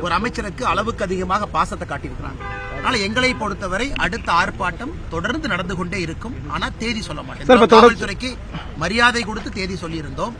ஒரு அமைச்சருக்கு அளவுக்கு அதிகமாக பாசத்தை காட்டியிருக்கிறாங்க. அதனால எங்களை பொறுத்தவரை அடுத்த ஆர்ப்பாட்டம் தொடர்ந்து நடந்து கொண்டே இருக்கும். ஆனா தேதி சொல்ல மாட்டேன். தொடர்- காவல்துறைக்கு மரியாதை கொடுத்து தேதி சொல்லியிருந்தோம்.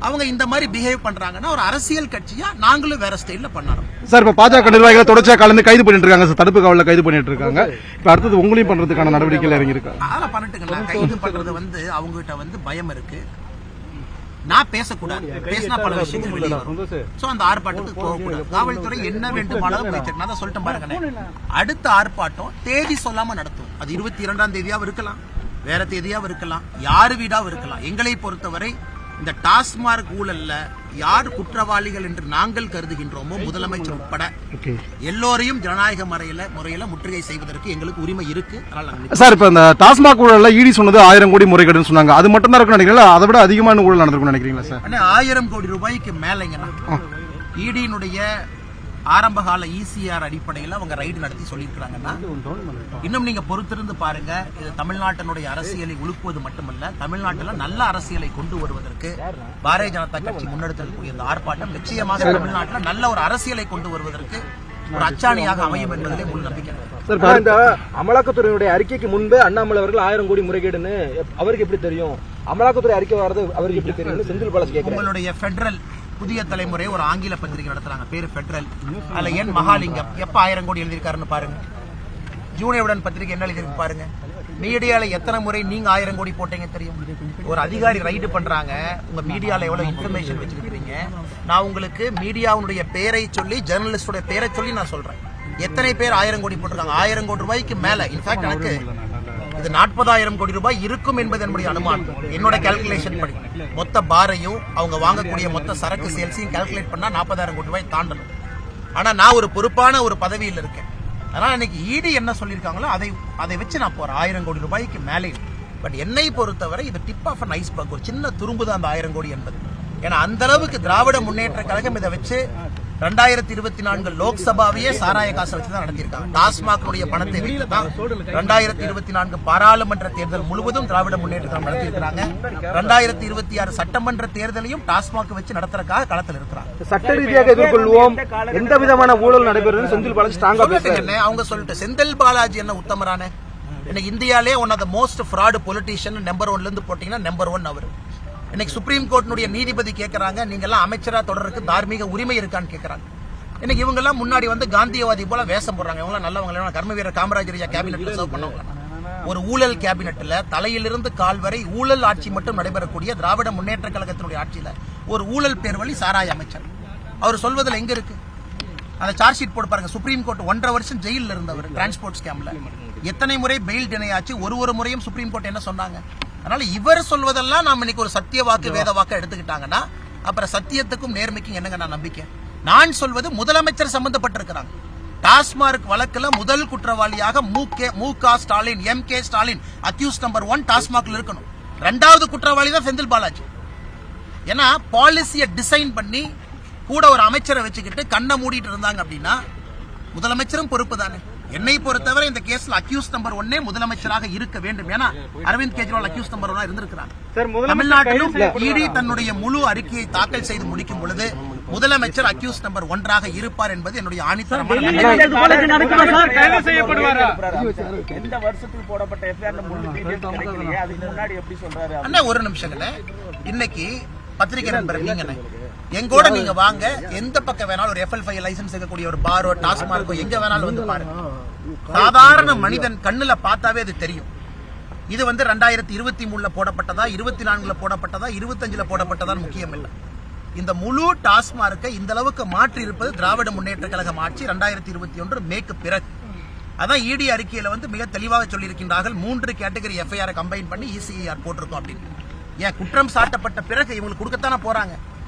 அவங்க இந்த மாதிரி பிஹேவ் பண்றாங்கன்னா ஒரு அரசியல் கட்சியா நாங்களும் வேற ஸ்டைல்ல பண்ணறோம் சார் இப்ப பாஜக நிர்வாகிகளை தொடர்ச்சியா கலந்து கைது பண்ணிட்டு இருக்காங்க சார். தடுப்பு காவலில் கைது பண்ணிட்டு இருக்காங்க இப்ப அடுத்தது உங்களையும் பண்றதுக்கான நடவடிக்கைகள் இறங்கி இருக்காங்க அதெல்லாம் பண்ணட்டுங்களா கைது பண்றது வந்து அவங்க கிட்ட வந்து பயம் இருக்கு. நான் பேசக்கூடாது. பேசினா பல விஷயங்கள் வெளியே வரும் சோ அந்த ஆர்ப்பாட்டத்துக்கு போகக்கூடாது. காவல்துறை என்ன வேண்டுமானாலும் வைத்திருக்கு நான் சொல்லிட்டேன் பாருங்க அடுத்த ஆர்ப்பாட்டம் தேதி சொல்லாம நடத்தும். அது இருபத்தி இரண்டாம் தேதியாவும் இருக்கலாம். வேற தேதியாவும் இருக்கலாம். யாரு வீடாவும் இருக்கலாம். எங்களை பொறுத்தவரை இந்த டாஸ்மார்க் ஊழல்ல யார் குற்றவாளிகள் என்று நாங்கள் கருதுகின்றோமோ முதலமைச்சர் உட்பட எல்லோரையும் ஜனநாயக முறையில முறையில முற்றுகை செய்வதற்கு எங்களுக்கு உரிமை இருக்கு. சார் இப்ப இந்த டாஸ்மாக் ஊழல்ல ஈடி சொன்னது ஆயிரம் கோடி முறைகேடுன்னு சொன்னாங்க. அது மட்டும் தான் நினைக்கிறீங்களா? அதை விட அதிகமான ஊழல் நடந்திருக்கும்னு நினைக்கிறீங்களா சார்? ஆயிரம் கோடி ரூபாய்க்கு மேலைங்கண்ணா. இடியினுடைய ஆரம்பகால இசிஆர் அடிப்படையில் அவங்க ரைடு நடத்தி சொல்லியிருக்கிறாங்கன்னா இன்னும் நீங்க பொறுத்திருந்து பாருங்க இது தமிழ்நாட்டினுடைய அரசியலை உழுப்புவது மட்டுமல்ல தமிழ்நாட்டில் நல்ல அரசியலை கொண்டு வருவதற்கு பாரதிய ஜனதா கட்சி முன்னெடுத்திருக்கக்கூடிய இந்த ஆர்ப்பாட்டம் நிச்சயமாக தமிழ்நாட்டில் நல்ல ஒரு அரசியலை கொண்டு வருவதற்கு ஒரு அச்சாணியாக அமையும் என்பதிலே முழு நம்பிக்கை இந்த அமலாக்கத்துறையினுடைய அறிக்கைக்கு முன்பே அண்ணாமலை அவர்கள் ஆயிரம் கோடி முறைகேடுன்னு அவருக்கு எப்படி தெரியும்? அமலாக்கத்துறை அறிக்கை வர்றது அவருக்கு எப்படி தெரியும் செந்தில் பாலாஜி உங்களுடைய ஃபெடரல் புதிய தலைமுறை ஒரு ஆங்கில பத்திரிகை நடத்துறாங்க. பேரு பெட்ரல் அல்ல என் மகாலிங்கம். எப்ப ஆயிரம் கோடி எழுதியிருக்காருன்னு பாருங்க. ஜூனியருடன் பத்திரிகை என்ன எழுதியிருக்கு பாருங்க. மீடியால எத்தனை முறை நீங்க ஆயிரம் கோடி போட்டீங்க தெரியும்? ஒரு அதிகாரி ரைடு பண்றாங்க. உங்க மீடியால எவ்வளவு இன்ஃபர்மேஷன் வச்சிருக்கீங்க நான் உங்களுக்கு மீடியாவுடைய பேரை சொல்லி ஜெர்னலிஸ்டோட பேரை சொல்லி நான் சொல்றேன். எத்தனை பேர் ஆயிரம் கோடி போட்டிருக்காங்க? ஆயிரம் கோடி ரூபாய்க்கு மேல. இன்ஃபேக்ட் எனக்கு இது நாற்பதாயிரம் கோடி ரூபாய் இருக்கும் என்பது என்னுடைய அனுமானம். என்னோட கால்குலேஷன் படி. மொத்த பாரையும் அவங்க வாங்கக்கூடிய மொத்த சரக்கு சேல்ஸையும் கால்குலேட் பண்ணா நாற்பதாயிரம் கோடி ரூபாய் தாண்டணும். ஆனா நான் ஒரு பொறுப்பான ஒரு பதவியில் இருக்கேன். அதனால இன்னைக்கு ஈடு என்ன சொல்லியிருக்காங்களோ அதை அதை வச்சு நான் போறேன். ஆயிரம் கோடி ரூபாய்க்கு மேலே. பட் என்னை பொறுத்தவரை இது டிப் ஆஃப் அன் ஐஸ்பர்க் ஒரு சின்ன துரும்பு தான் அந்த ஆயிரம் கோடி என்பது. ஏன்னா அந்த அளவுக்கு திராவிட முன்னேற்ற கழகம் இதை வச்சு ரெண்டாயிரத்தி இருபத்தி நான்கு லோக்சபாவையே சாராய காசை வச்சு தான் நடத்தியிருக்காங்க. டாஸ்மாக்னுடைய பணத்தை வைத்து தான் ரெண்டாயிரத்தி இருபத்தி நான்கு பாராளுமன்ற தேர்தல் முழுவதும் திராவிட முன்னேற்ற கழகம் நடத்தியிருக்கிறாங்க. ரெண்டாயிரத்தி இருபத்தி ஆறு சட்டமன்ற தேர்தலையும் டாஸ்மாக் வச்சு நடத்துறதுக்காக களத்தில் இருக்கிறாங்க. சட்ட ரீதியாக எதிர்கொள்வோம். எந்த விதமான ஊழல் நடைபெறும் செந்தில் பாலாஜி ஸ்ட்ராங்கா பேசுறாரு. சொல்லட்டுங்க அவங்க சொல்லிட்டு செந்தில் பாலாஜி என்ன உத்தமரானே? இன்னைக்கு இந்தியாலே one of the most fraud politician number ஒன்ல இருந்து போட்டீங்கன்னா நம்பர் ஒன் அவர். இன்னைக்கு சுப்ரீம் கோர்ட்டினுடைய நீதிபதி கேட்கறாங்க நீங்க எல்லாம் அமைச்சரா தொடர்றதுக்கு தார்மீக உரிமை இருக்கான்னு கேட்கறாங்க இன்னைக்கு இவங்க எல்லாம் முன்னாடி வந்து காந்தியவாதி போல வேஷம் போடுறாங்க. இவங்க நல்லவங்க கர்ம வீரர் காமராஜர் ஐயா கேபினெட்ல சர்வ் பண்ணவங்க. ஒரு ஊழல் கேபினெட்ல தலையிலிருந்து கால் வரை ஊழல் ஆட்சி மட்டும் நடைபெறக்கூடிய திராவிட முன்னேற்ற கழகத்தினுடைய ஆட்சியில ஒரு ஊழல் பேர் வழி சாராய அமைச்சர். அவர் சொல்வதில் எங்க இருக்கு? அந்த சார்ஜ் ஷீட் போட்டு பாருங்க. சுப்ரீம் கோர்ட் ஒன்றரை வருஷம் ஜெயிலில் இருந்தவர் டிரான்ஸ்போர்ட் ஸ்கேம்ல எத்தனை முறை பெயில் டினை ஆச்சு? ஒரு ஒரு முறையும் சுப்ரீம் கோர்ட் என்ன சொன்னாங்க? அதனால இவர் சொல்வதெல்லாம் நாம இன்னைக்கு ஒரு சத்திய வாக்கு வேத வாக்கு எடுத்துக்கிட்டாங்கன்னா அப்புறம் சத்தியத்துக்கும் நேர்மைக்கும் என்னங்க நான் நம்பிக்கை? நான் சொல்வது முதலமைச்சர் சம்பந்தப்பட்டிருக்கிறாங்க. டாஸ்மார்க் வழக்குல முதல் குற்றவாளியாக மு K Mu Ka Stalin M K Stalin accuse number one டாஸ்மாக்ல இருக்கணும். ரெண்டாவது குற்றவாளி தான் செந்தில் பாலாஜி. ஏன்னா பாலிசியை டிசைன் பண்ணி கூட ஒரு அமைச்சரை வச்சுக்கிட்டு கண்ணை மூடிட்டு இருந்தாங்க அப்படின்னா முதலமைச்சரும் பொறுப்பு தானே என்னை பொறுத்தவரை இந்த கேஸ்ல அக்யூஸ் நம்பர் ஒன்னே முதலமைச்சராக இருக்க வேண்டும் ஏன்னா அரவிந்த் கெஜ்ரிவால் அக்யூஸ் நம்பர் ஒன்னா இருந்திருக்கிறாங்க தமிழ்நாட்டிலும் இடி தன்னுடைய முழு அறிக்கையை தாக்கல் செய்து முடிக்கும் பொழுது முதலமைச்சர் அக்யூஸ் நம்பர் ஒன்றாக இருப்பார் என்பது என்னுடைய ஆணித்தரமான நம்பிக்கை. எந்த வருஷத்துக்கு போடப்பட்ட எஃப்ஐஆர் முழு டீடைல்ஸ் கிடைக்கலையே. அதுக்கு முன்னாடி எப்படி சொல்றாரு அண்ணா ஒரு நிமிஷங்கள இன்னைக்கு பத்திரிகை நண்பர் நீங்க எங்கூட நீங்க வாங்க. எந்த பக்கம் வேணாலும் ஒரு எஃப்எல் ஃபைவ் லைசன்ஸ் இருக்கக்கூடிய ஒரு பாரோ டாஸ்மார்க்கோ எங்க வேணாலும் வந்து பாருங்க. சாதாரண மனிதன் கண்ணுல பார்த்தாவே அது தெரியும். இது வந்து ரெண்டாயிரத்தி இருபத்தி மூணுல போடப்பட்டதா இருபத்தி நான்குல போடப்பட்டதா இருபத்தஞ்சுல போடப்பட்டதான் முக்கியம் இல்லை. இந்த முழு டாஸ்மார்க்கை இந்த அளவுக்கு மாற்றி இருப்பது திராவிட முன்னேற்ற கழகம் ஆட்சி ரெண்டாயிரத்தி இருபத்தி ஒன்று மேற்கு பிறகு. அதான் இடி அறிக்கையில வந்து மிக தெளிவாக சொல்லியிருக்கின்றார்கள். மூன்று கேட்டகரி எஃப்ஐஆர் கம்பைன் பண்ணி இசிஐஆர் போட்டிருக்கோம் அப்படின்னு. ஏன் குற்றம் சாட்டப்பட்ட பிறகு இவங்களுக்கு கொடுக்கத்தானே போறாங்க?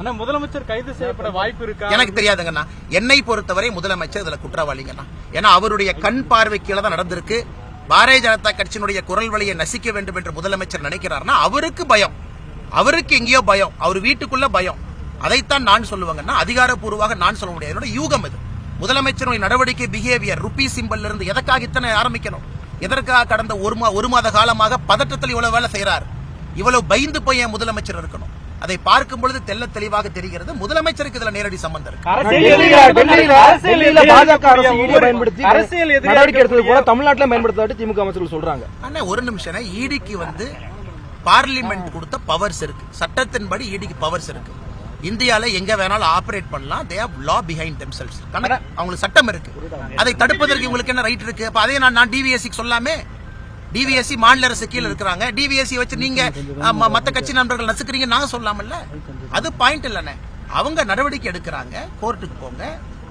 ஆனா முதலமைச்சர் கைது செய்யப்பட வாய்ப்பு இருக்கா? எனக்கு தெரியாதுங்கண்ணா. என்னை பொறுத்தவரை முதலமைச்சர் இதுல குற்றவாளிங்கண்ணா. ஏன்னா அவருடைய கண் பார்வை கீழே தான் நடந்திருக்கு. பாரதிய ஜனதா கட்சியினுடைய குரல் வழியை நசிக்க வேண்டும் என்று முதலமைச்சர் நினைக்கிறார்னா அவருக்கு பயம். அவருக்கு எங்கேயோ பயம். அவர் வீட்டுக்குள்ள பயம். அதைத்தான் நான் சொல்லுவாங்கன்னா அதிகாரப்பூர்வமாக நான் சொல்ல முடியாது. என்னோட யூகம் இது. முதலமைச்சருடைய நடவடிக்கை பிஹேவியர் ருப்பி சிம்பல்ல இருந்து எதற்காக இத்தனை ஆரம்பிக்கணும்? எதற்காக கடந்த ஒரு மா ஒரு மாத காலமாக பதட்டத்தில் இவ்வளவு வேலை செய்கிறார் இவ்வளவு பயந்து போய் என் முதலமைச்சர் இருக்கணும். அதை பார்க்கும் பொழுது தெள்ள தெளிவாக தெரிகிறது. முதலமைச்சருக்கு இதுல நேரடி சம்பந்தம் இருக்கு. அரசியல் நடவடிக்கை எடுத்தது போல தமிழ்நாட்டில் பயன்படுத்தாட்டி திமுக அமைச்சர்கள் சொல்றாங்க. அண்ணா ஒரு நிமிஷம். ஈடிக்கு வந்து பார்லிமெண்ட் கொடுத்த பவர்ஸ் இருக்கு. சட்டத்தின்படி ஈடிக்கு பவர்ஸ் இருக்கு. இந்தியால எங்க வேணாலும் ஆபரேட் பண்ணலாம். They have law behind themselves அவங்களுக்கு சட்டம் இருக்கு. அதை தடுப்பதற்கு இவங்களுக்கு என்ன ரைட் இருக்கு? அப்ப அதே நான் நான் டிவிஎஸ்சி சொல்லாமே டிவிஎஸ்சி மாநில அரசு கீழ இருக்கிறாங்க. டிவிஎஸ்சி வச்சு நீங்க மத்த கட்சி நண்பர்கள் நசுக்கிறீங்க நாங்க சொல்லாமல்ல. அது பாயிண்ட் இல்லனே அவங்க நடவடிக்கை எடுக்கிறாங்க. கோர்ட்டுக்கு போங்க.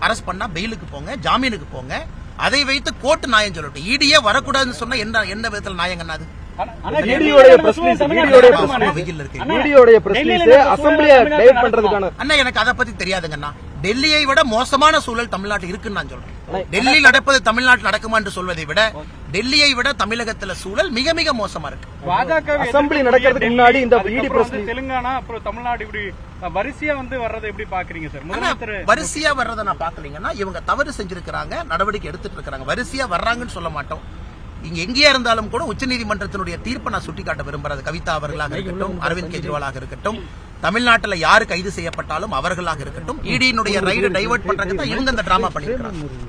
அரெஸ்ட் பண்ணா பெயிலுக்கு போங்க. ஜாமீனுக்கு போங்க. அதை வைத்து கோர்ட் நியாயம் சொல்லட்டும். ஈடியே வரக்கூடாதுன்னு சொன்னா என்ன என்ன விதத்துல நியாயங்கண்ணா அது? அண்ணா எனக்கு அதை பத்தி தெரியாதுங்கண்ணா டெல்லியை விட மோசமான சூழல் தமிழ்நாட்டில் இருக்குன்னு நான் சொல்றேன். டெல்லியில் நடப்பது தமிழ்நாட்டில் நடக்குமா என்று சொல்வதை விட டெல்லியை விட தமிழகத்துல சூழல் மிக மிக மோசமா இருக்கு. பாஜக அசெம்பிளி நடக்கிறதுக்கு முன்னாடி இந்த இடி தெலுங்கானா அப்புறம் தமிழ்நாடு இப்படி வரிசையா வந்து வர்றதை எப்படி பாக்குறீங்க சார்? முதலமைச்சர் வரிசையா வர்றதை நான் பாக்கலீங்கன்னா இவங்க தவறு செஞ்சிருக்கிறாங்க நடவடிக்கை எடுத்துட்டு இருக்காங்க. வரிசையா வர்றாங்கன்னு சொல்ல மாட்டோம். இங்க எங்கேயா இருந்தாலும் கூட உச்சநீதிமன்றத்தினுடைய தீர்ப்பை நான் சுட்டிக்காட்ட விரும்புறது கவிதா அவர்களாக இருக்கட்டும் அரவிந்த் கெஜ்ரிவாலாக இருக்கட்டும் தமிழ்நாட்டுல யாரு கைது செய்யப்பட்டாலும் அவர்களாக இருக்கட்டும் இடியினுடைய ரைடு டைவர்ட் பண்றதுக்கு தான் இவங்க இந்த டிராமா பண்ணிருக்காங்க